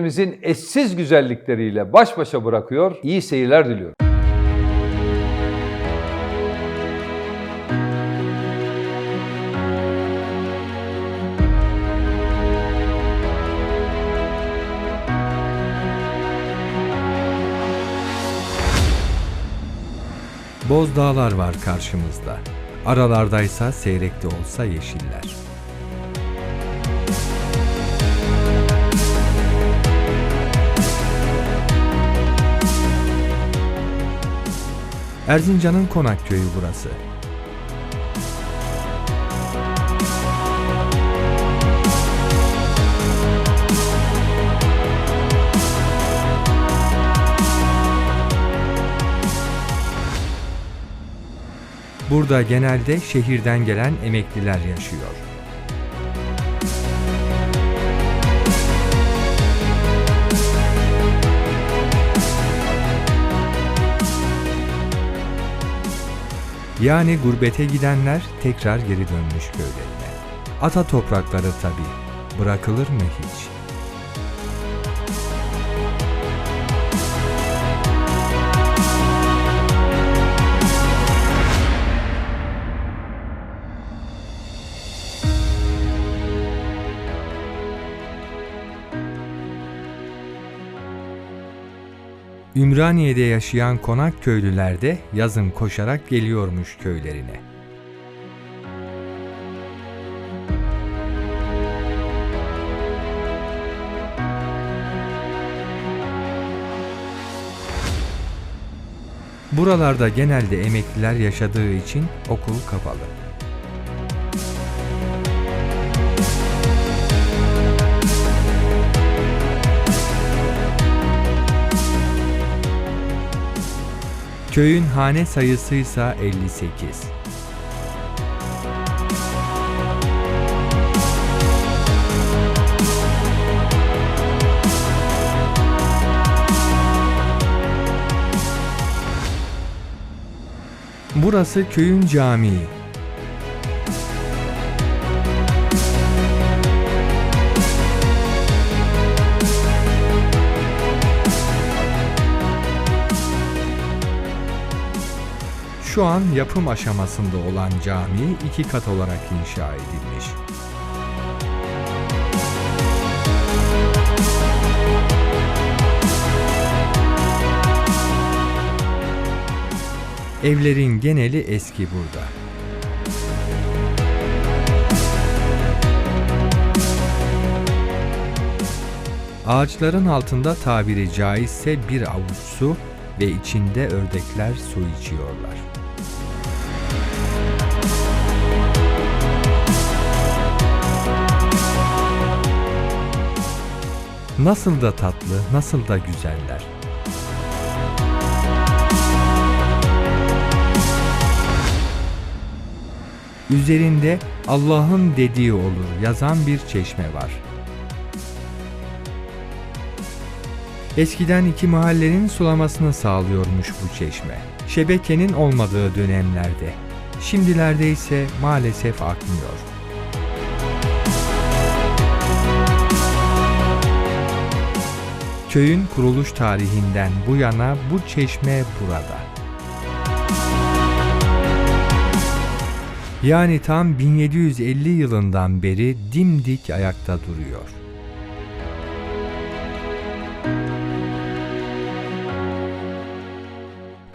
memleketimizin eşsiz güzellikleriyle baş başa bırakıyor. İyi seyirler diliyorum. Boz dağlar var karşımızda. Aralardaysa seyrekli olsa yeşiller. Erzincan'ın Konak köyü burası. Burada genelde şehirden gelen emekliler yaşıyor. Yani gurbete gidenler tekrar geri dönmüş köylerine. Ata toprakları tabii. Bırakılır mı hiç? Ümraniye'de yaşayan konak köylüler de yazın koşarak geliyormuş köylerine. Buralarda genelde emekliler yaşadığı için okul kapalı. Köyün hane sayısıysa 58. Burası köyün camii. Şu an yapım aşamasında olan cami iki kat olarak inşa edilmiş. Evlerin geneli eski burada. Ağaçların altında tabiri caizse bir avuç su ve içinde ördekler su içiyorlar. Nasıl da tatlı, nasıl da güzeller. Üzerinde Allah'ın dediği olur yazan bir çeşme var. Eskiden iki mahallenin sulamasını sağlıyormuş bu çeşme. Şebekenin olmadığı dönemlerde. Şimdilerde ise maalesef akmıyor. Köyün kuruluş tarihinden bu yana bu çeşme burada. Yani tam 1750 yılından beri dimdik ayakta duruyor.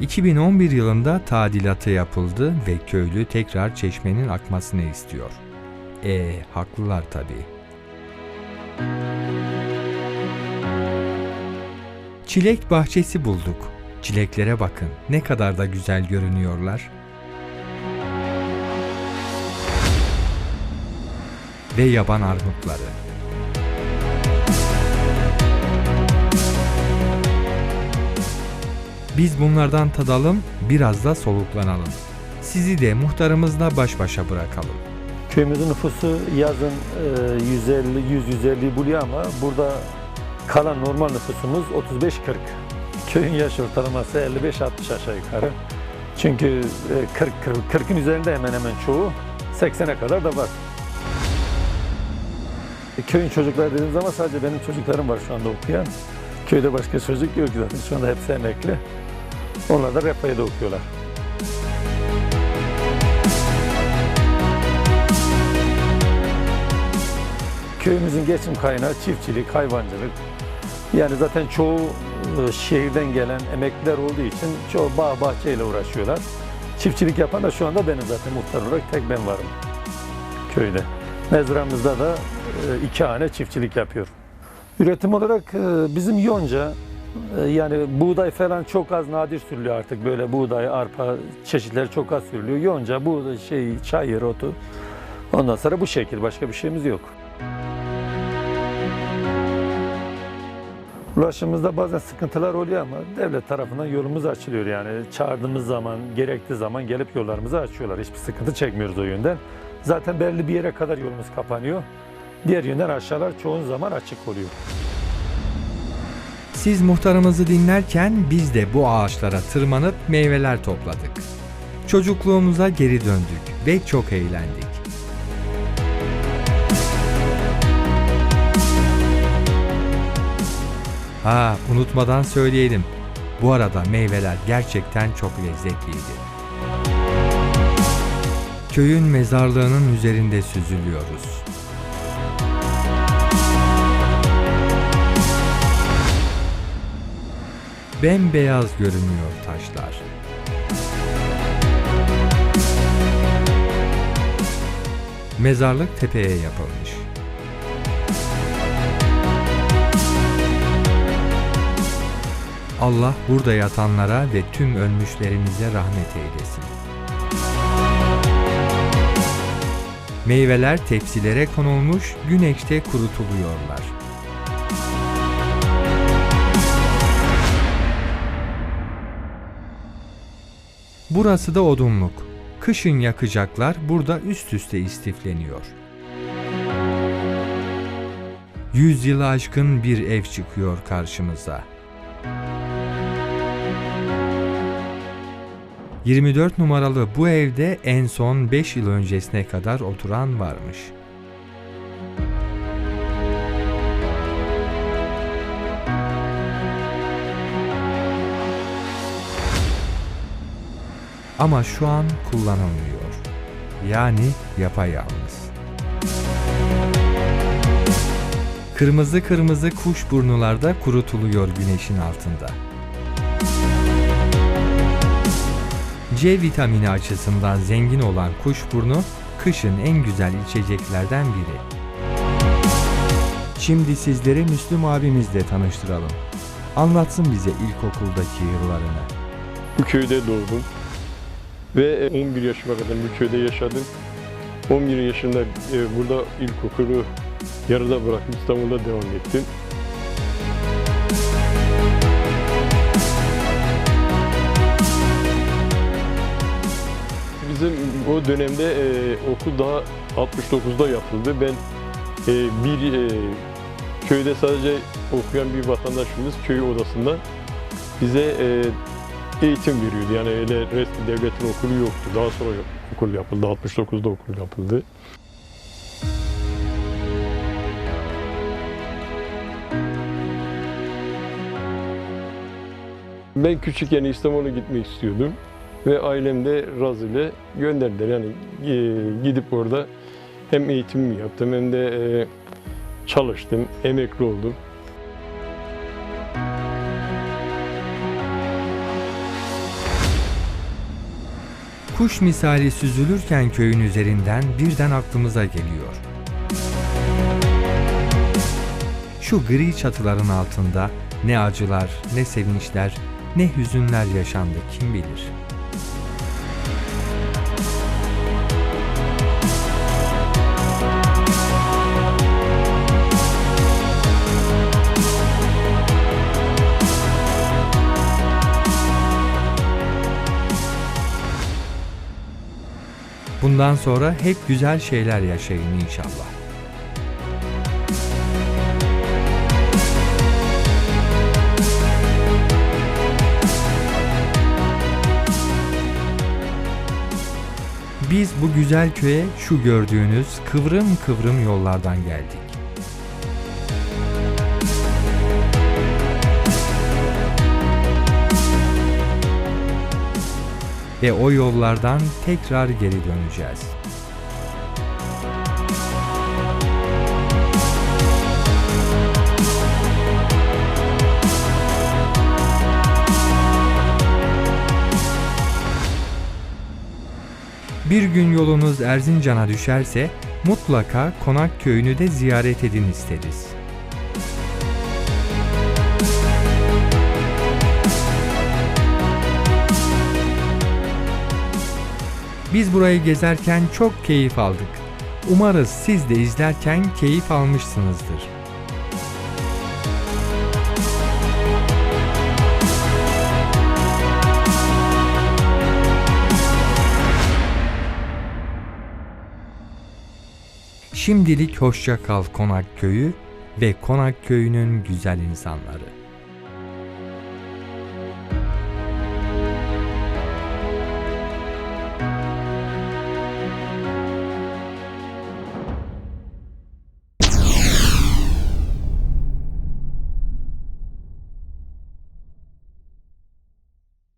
...2011 yılında tadilatı yapıldı ve köylü tekrar çeşmenin akmasını istiyor. E haklılar tabii. Çilek bahçesi bulduk. Çileklere bakın ne kadar da güzel görünüyorlar. Ve yaban armutları. Biz bunlardan tadalım, biraz da soluklanalım. Sizi de muhtarımızla baş başa bırakalım. Köyümüzün nüfusu yazın e, 150-150 buluyor ama burada kalan normal nüfusumuz 35-40. Köyün yaş ortalaması 55-60 aşağı yukarı. Çünkü e, 40 40 40'ın üzerinde hemen hemen çoğu 80'e kadar da var. E, Köyün çocukları dediğim zaman sadece benim çocuklarım var şu anda okuyan. Köyde başka çocuk yok zaten. Şu anda hepsi emekli. Onlar da Refah'da okuyorlar. Köyümüzün geçim kaynağı çiftçilik, hayvancılık. Yani zaten çoğu e, şehirden gelen emekliler olduğu için çoğu bağ bahçeyle uğraşıyorlar. Çiftçilik yapan da şu anda benim zaten muhtar olarak tek ben varım köyde. Mezramızda da e, iki hane çiftçilik yapıyor. Üretim olarak e, bizim yonca yani buğday falan çok az nadir sürülüyor artık böyle buğday, arpa çeşitleri çok az sürülüyor. Yonca, buğday, şey, çayır, otu. Ondan sonra bu şekil başka bir şeyimiz yok. Ulaşımımızda bazen sıkıntılar oluyor ama devlet tarafından yolumuz açılıyor yani. Çağırdığımız zaman, gerektiği zaman gelip yollarımızı açıyorlar. Hiçbir sıkıntı çekmiyoruz o yönden. Zaten belli bir yere kadar yolumuz kapanıyor. Diğer yönden aşağılar çoğun zaman açık oluyor. Siz muhtarımızı dinlerken biz de bu ağaçlara tırmanıp meyveler topladık. Çocukluğumuza geri döndük ve çok eğlendik. Ha, unutmadan söyleyelim. Bu arada meyveler gerçekten çok lezzetliydi. Köyün mezarlığının üzerinde süzülüyoruz. Bembeyaz görünüyor taşlar. Mezarlık tepeye yapılmış. Allah burada yatanlara ve tüm ölmüşlerimize rahmet eylesin. Meyveler tepsilere konulmuş, güneşte kurutuluyorlar. Burası da odunluk. Kışın yakacaklar burada üst üste istifleniyor. Yüz yılı aşkın bir ev çıkıyor karşımıza. 24 numaralı bu evde en son 5 yıl öncesine kadar oturan varmış. Ama şu an kullanılmıyor. Yani yapayalnız. Kırmızı kırmızı kuşburnularda kurutuluyor güneşin altında. C vitamini açısından zengin olan kuşburnu kışın en güzel içeceklerden biri. Şimdi sizlere Müslüm abimizle tanıştıralım. Anlatsın bize ilkokuldaki yıllarını. Bu köyde doğdum ve 11 yaşıma kadar bu köyde yaşadım. 11 yaşında e, burada ilkokulu yarıda bırakıp İstanbul'da devam ettim. Bizim o dönemde e, okul daha 69'da yapıldı. Ben e, bir e, köyde sadece okuyan bir vatandaşımız köy odasında bize e, eğitim veriyordu. Yani öyle resmi devletin okulu yoktu. Daha sonra okul yapıldı. 69'da okul yapıldı. Ben küçükken İstanbul'a gitmek istiyordum. Ve ailem de razı ile gönderdiler. Yani e, gidip orada hem eğitimimi yaptım hem de e, çalıştım, emekli oldum. Kuş misali süzülürken köyün üzerinden birden aklımıza geliyor. Şu gri çatıların altında ne acılar, ne sevinçler, ne hüzünler yaşandı kim bilir. Bundan sonra hep güzel şeyler yaşayın inşallah. Biz bu güzel köye şu gördüğünüz kıvrım kıvrım yollardan geldik. Ve o yollardan tekrar geri döneceğiz. Bir gün yolunuz Erzincan'a düşerse mutlaka Konak köyünü de ziyaret edin isteriz. Biz burayı gezerken çok keyif aldık. Umarız siz de izlerken keyif almışsınızdır. Şimdilik hoşça kal Konak Köyü ve Konak Köyü'nün güzel insanları.